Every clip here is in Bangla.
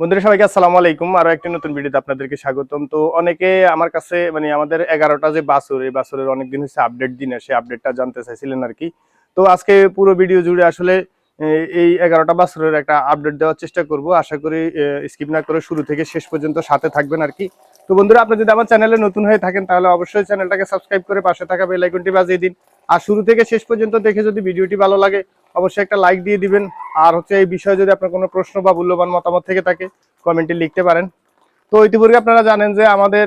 বন্ধুরা, সবাইকে আসসালামু আলাইকুম। আরও একটি নতুন ভিডিওতে আপনাদেরকে স্বাগতম। তো অনেকে আমার কাছে মানে আমাদের এগারোটা যে বাসুর, এই বাসুরের অনেকদিন হচ্ছে আপডেট দিন, সেই আপডেটটা জানতে চাইছিলেন আর কি তো আজকে পুরো ভিডিও জুড়ে আসলে এই এগারোটা বাসুরের একটা আপডেট দেওয়ার চেষ্টা করব। আশা করি স্কিপ না করে শুরু থেকে শেষ পর্যন্ত সাথে থাকবেন আর কি তো বন্ধুরা, আপনি যদি আমার চ্যানেলে নতুন হয়ে থাকেন, তাহলে অবশ্যই চ্যানেলটাকে সাবস্ক্রাইব করে পাশে থাকা বেল আইকনটি বাজিয়ে দিন। আর শুরু থেকে শেষ পর্যন্ত দেখে যদি ভিডিওটি ভালো লাগে, অবশ্যই একটা লাইক দিয়ে দিবেন। আর হচ্ছে এই বিষয়ে যদি আপনার কোনো প্রশ্ন বা মূল্যবান মতামত থেকে থাকে, কমেন্টে লিখতে পারেন। তো ইতিপূর্বে আপনারা জানেন যে আমাদের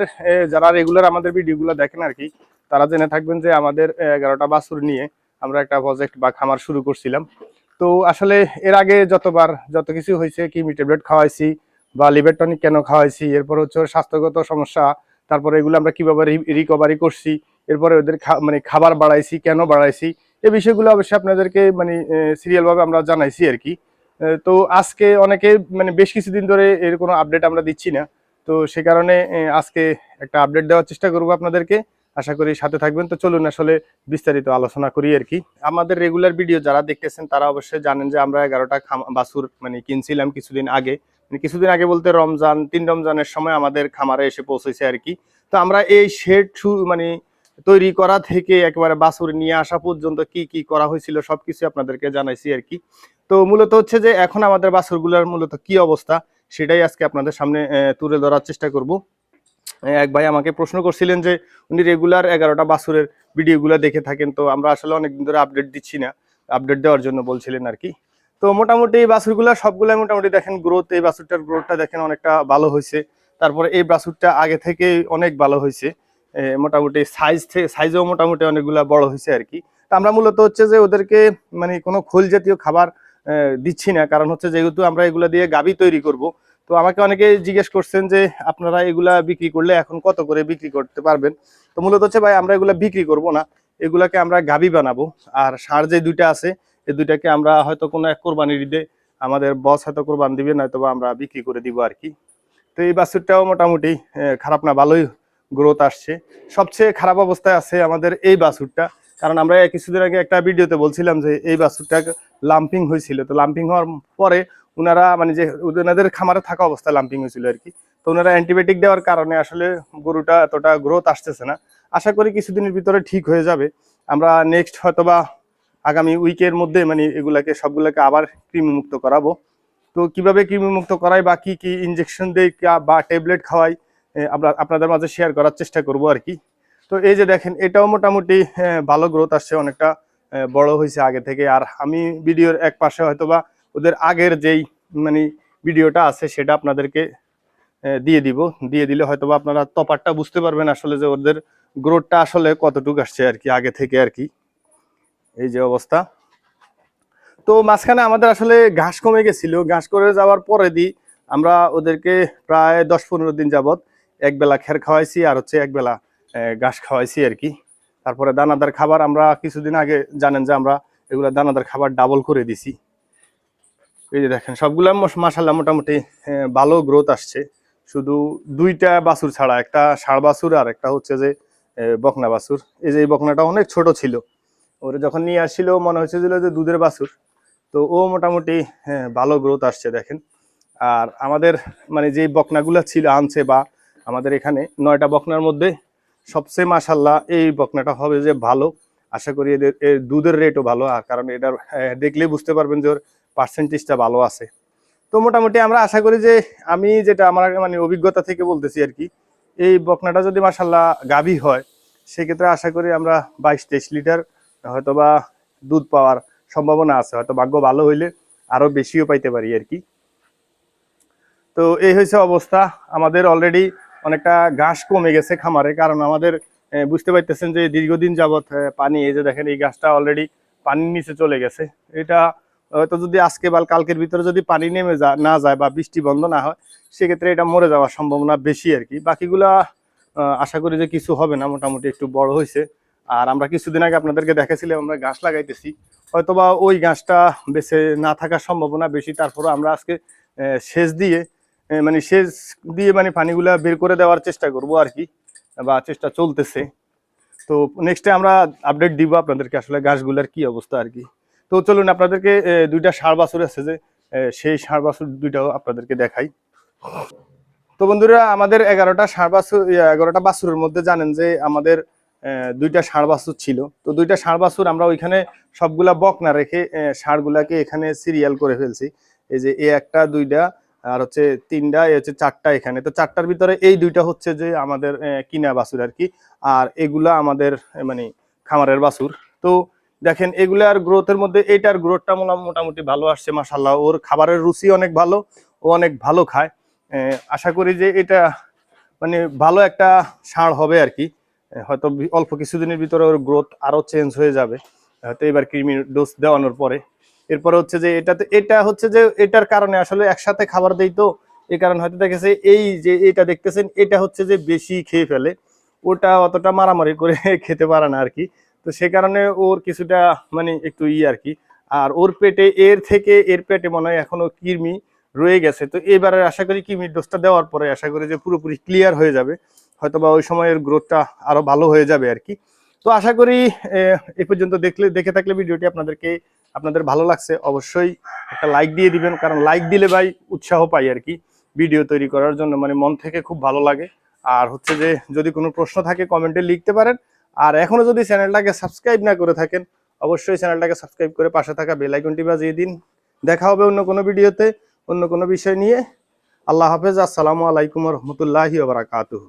যারা রেগুলার আমাদের ভিডিওগুলো দেখেন আর কি, তারা জেনে থাকবেন যে আমাদের এগারোটা বাছুর নিয়ে আমরা একটা প্রজেক্ট বা খামার শুরু করছিলাম। তো আসলে এর আগে যতবার যত কিছু হয়েছে কিমি ট্যাবলেট খাওয়াইছি বা লিভার টনিক কেন খাওয়াইছি, এরপর হচ্ছে ওর স্বাস্থ্যগত সমস্যা, তারপরে এগুলো আমরা কীভাবে রিকভারি করছি, এরপরে ওদের মানে খাবার বাড়াইছি, কেন বাড়াইছি এই বিষয়গুলো অবশ্যই আপনাদেরকে মানে সিরিয়ালভাবে আমরা জানাইছি আর কি। তো আজকে অনেকে মানে বেশ কিছুদিন ধরে এর কোনো আপডেট আমরা দিচ্ছি না। তো সে কারণে আজকে একটা আপডেট দেওয়ার চেষ্টা করব আপনাদেরকে। আশা করি সাথে থাকবেন। তো চলুন আসলে বিস্তারিত আলোচনা করি আর কি। আমাদের রেগুলার ভিডিও যারা দেখতেছেন, তারা অবশ্যই জানেন যে আমরা এগারোটা বাছুর মানে কিনছিলাম কিছুদিন আগে। কিছুদিন আগে বলতে রমজান, তিন রমজানের সময় আমাদের খামারে এসে পৌঁছেছে আর কি। তো আমরা এই শেড মানে তৈরি করা থেকে একেবারে বাছুর নিয়ে আসা পর্যন্ত কি কি করা হয়েছিল সবকিছু আপনাদেরকে জানাইছি আর কি। তো মূলত হচ্ছে যে এখন আমাদের বাছুরগুলোর মূলত কি অবস্থা সেটাই আজকে আপনাদের সামনে তুলে ধরার চেষ্টা করব। এক ভাই আমাকে প্রশ্ন করছিলেন যে উনি রেগুলার এগারোটা বাছুরের ভিডিওগুলো দেখে থাকেন, তো আমরা আসলে অনেকদিন ধরে আপডেট দিচ্ছি না। আপডেট দেওয়ার জন্য বলছিলেন আর কি। তো মোটামুটি এই বাছুরগুলো সবগুলো মোটামুটি দেখেন গ্রোথ এই বাছুরটার গ্রোথটা দেখেন অনেকটা ভালো হয়েছে। তারপরে এই বাছুরটা আগে থেকে অনেক ভালো হয়েছে। মোটামুটি সাইজ থেকে সাইজও মোটামুটি অনেকগুলা বড় হয়েছে আর কি। তা আমরা মূলত হচ্ছে যে ওদেরকে মানে কোনো খোল জাতীয় খাবার দিচ্ছি না। কারণ হচ্ছে যেহেতু আমরা এগুলা দিয়ে গাবি তৈরি করব, তো আমাকে অনেকে জিজ্ঞেস করছেন যে আপনারা এগুলা বিক্রি করলে এখন কত করে বিক্রি করতে পারবেন? তো মূলত হচ্ছে ভাই আমরা এগুলা বিক্রি করব না। এগুলাকে আমরা গাবি বানাবো। আর সার যে দুইটা আছে এই দুইটাকে আমরা হয়তো কোনো এক কোরবানির ঈদে আমাদের বস হয়তো কোরবান দিবে নয়তো আমরা বিক্রি করে দিব আর কি। তো এই বাছুরটাও মোটামুটি খারাপ না, ভালোই গ্রোথ আসছে। সবচেয়ে খারাপ অবস্থায় আছে আমাদের এই বাছুরটা। কারণ আমরা কিছুদিন আগে একটা ভিডিওতে বলছিলাম যে এই বাছুরটা লাম্পিং হয়েছিল। তো লাম্পিং হওয়ার পরে ওনারা মানে যে ওনাদের খামারে থাকা অবস্থায় লাম্পিং হয়েছিল আর কি। তো ওনারা অ্যান্টিবায়োটিক দেওয়ার কারণে আসলে গরুটা এতটা গ্রোথ আসতেছে না। আশা করি কিছুদিনের ভিতরে ঠিক হয়ে যাবে। আমরা নেক্সট হয়তোবা আগামী উইকের মধ্যে মানে এগুলাকে, সবগুলোকে আবার কৃমি মুক্ত করাবো। তো কীভাবে কৃমি মুক্ত করাই বা কী কী ইঞ্জেকশন দেই বা ট্যাবলেট খাওয়াই আমরা আপনাদের মাঝে শেয়ার করার চেষ্টা করব আর কি। তো এই যে দেখেন, এটাও মোটামুটি ভালো গ্রোথ আসছে অনেকটা বড় হয়েছে আগে থেকে। আর আমি ভিডিওর এক পাশে হয়তোবা ওদের আগের যেই মানে ভিডিওটা আছে সেটা আপনাদেরকে দিয়ে দিব। দিয়ে দিলে হয়তোবা আপনারা তপারটা বুঝতে পারবেন আসলে যে ওদের গ্রোথটা আসলে কতটুকু আসছে আর কি, আগে থেকে আর কি। এই যে অবস্থা। তো মাঝখানে আমাদের আসলে ঘাস কমে গেছিল। ঘাস করে যাওয়ার পরে দি আমরা ওদেরকে প্রায় দশ পনেরো দিন যাবত এক বেলা খের খাওয়াইছি আর হচ্ছে এক বেলা ঘাস খাওয়াইছি আর কি। তারপরে দানাদার খাবার আমরা কিছুদিন আগে জানেন যে আমরা এগুলো দানাদার খাবার ডাবল করে দিছি। এই যে দেখেন, সবগুলা মাসাল্লাহ মোটামুটি ভালো গ্রোথ আসছে। শুধু দুইটা বাছুর ছাড়া, একটা ষাড় বাছুর আর একটা হচ্ছে যে বকনা বাছুর। এই যে এই বকনাটা অনেক ছোট ছিল। ওরে যখন নিয়ে আসছিল মনে হচ্ছিল যে দুধের বাছুর তো ও মোটামুটি হ্যাঁ, ভালো গ্রোথ আসছে দেখেন। আর আমাদের মানে যে বকনাগুলা ছিল আনছে বা আমাদের এখানে নয়টা বকনার মধ্যে সবচেয়ে মাসাল্লাহ এই বকনাটা হবে যে ভালো। আশা করি এদের এর দুধের রেটও ভালো কারণ এটার দেখলেই বুঝতে পারবেন যে ওর পার্সেন্টেজটা ভালো আছে। তো মোটামুটি আমরা আশা করি যে আমি যেটা আমার মানে অভিজ্ঞতা থেকে বলতেছি আর কি এই বকনাটা যদি মাসাল্লাহ গাভী হয় সেক্ষেত্রে আশা করি আমরা বাইশ তেইশ লিটার হয়তোবা দুধ পাওয়ার সম্ভাবনা আছে, হয়তো ভাগ্য ভালো হইলে আরও বেশিও পাইতে পারি আর কি। তো এই হয়েছে অবস্থা। আমাদের অলরেডি অনেকটা ঘাস কমে গেছে খামারে, কারণ আমাদের বুঝতে পারতেছেন যে দীর্ঘদিন যাবৎ পানি, এই যে দেখেন এই গাছটা অলরেডি পানির নিচে চলে গেছে। এটা হয়তো যদি আজকে বা কালকের ভিতরে যদি পানি নেমে যা, না যায় বা বৃষ্টি বন্ধ না হয়, সেক্ষেত্রে এটা মরে যাওয়ার সম্ভাবনা বেশি আর কি। বাকিগুলা আশা করি যে কিছু হবে না, মোটামুটি একটু বড় হয়েছে আর আমরা কিছুদিন আগে আপনাদেরকে দেখাছিলাম আমরা গাছ লাগাইতেছি। হয়তোবা ওই গাছটা বেঁচে না থাকার সম্ভাবনা বেশি। তারপরে আমরা আজকে সেচ দিয়ে মানে সেচ দিয়ে মানে পানিগুলা বের করে দেওয়ার চেষ্টা করব আর কি, বা চেষ্টা চলতেছে। তো নেক্সটে আমরা আপডেট দিব আপনাদেরকে আসলে গাছগুলার কি অবস্থা আর কি। তো চলুন আপনাদেরকে দুইটা ষাঁড় বাছুর আছে যে সেই ষাঁড় বাছুর দুইটাও আপনাদেরকে দেখাই। তো বন্ধুরা, আমাদের এগারোটা ষাঁড় বাছুর এগারোটা বাছুরের মধ্যে জানেন যে আমাদের দুইটা ষাঁড় ছিল। তো দুইটা ষাঁড় বাছুর আমরা ওইখানে সবগুলা বক না রেখে ষাঁড়গুলাকে এখানে সিরিয়াল করে ফেলছি। এই যে এ একটা, দুইটা, আর হচ্ছে তিনটা, এ হচ্ছে চারটা এখানে। তো চারটার ভিতরে এই দুইটা হচ্ছে যে আমাদের কিনা বাছুর আর কি। আর এগুলা আমাদের মানে খামারের বাছুর। তো দেখেন, এগুলো আর গ্রোথের মধ্যে এটার গ্রোথটা মোটামুটি ভালো আসছে মাসাল্লাহ ওর খাবারের রুচি অনেক ভালো, ও অনেক ভালো খায়। আশা করি যে এটা মানে ভালো একটা সার হবে আর কি। হয়তো অল্প কিছুদিনের ভিতরে ওর গ্রোথ আরও চেঞ্জ হয়ে যাবে। হয়তো এবার কৃমি ডোজ দেওয়ানোর পরে। এরপরে হচ্ছে যে এটাতে এটা হচ্ছে যে এটার কারণে আসলে একসাথে খাবার দেই তো এই কারণে হয়তো দেখেছে এই যে এটা দেখতেছেন, এটা হচ্ছে যে বেশি খেয়ে ফেলে। ওটা অতটা মারামারি করে খেতে পারে না আর কি তো সে কারণে ওর কিছুটা মানে একটু ই আর কি আর ওর পেটে এর থেকে এর পেটে মনে হয় এখনও কৃমি রয়ে গেছে। তো এবারে আশা করি কৃমির ডোজটা দেওয়ার পরে আশা করি যে পুরোপুরি ক্লিয়ার হয়ে যাবে। হয়তো বা ওই সময়ের গ্রোথটা আরও ভালো হয়ে যাবে আর কি। তো আশা করি এই পর্যন্ত দেখলে, দেখে থাকলে ভিডিওটি আপনাদেরকে, আপনাদের ভালো লাগছে, অবশ্যই একটা লাইক দিয়ে দিবেন, কারণ লাইক দিলে ভাই উৎসাহ পাই আর কি ভিডিও তৈরি করার জন্য মানে মন থেকে খুব ভালো লাগে। আর হচ্ছে যে, যদি কোনো প্রশ্ন থাকে কমেন্টে লিখতে পারেন। আর এখনও যদি চ্যানেলটাকে সাবস্ক্রাইব না করে থাকেন, অবশ্যই চ্যানেলটাকে সাবস্ক্রাইব করে পাশে থাকা বেল আইকনটি বাজিয়ে দিন। দেখা হবে অন্য কোনো ভিডিওতে, অন্য কোনো বিষয় নিয়ে। আল্লাহ হাফেজ, আসসালামু আলাইকুম রহমতুল্লাহি বারাকাতুহু।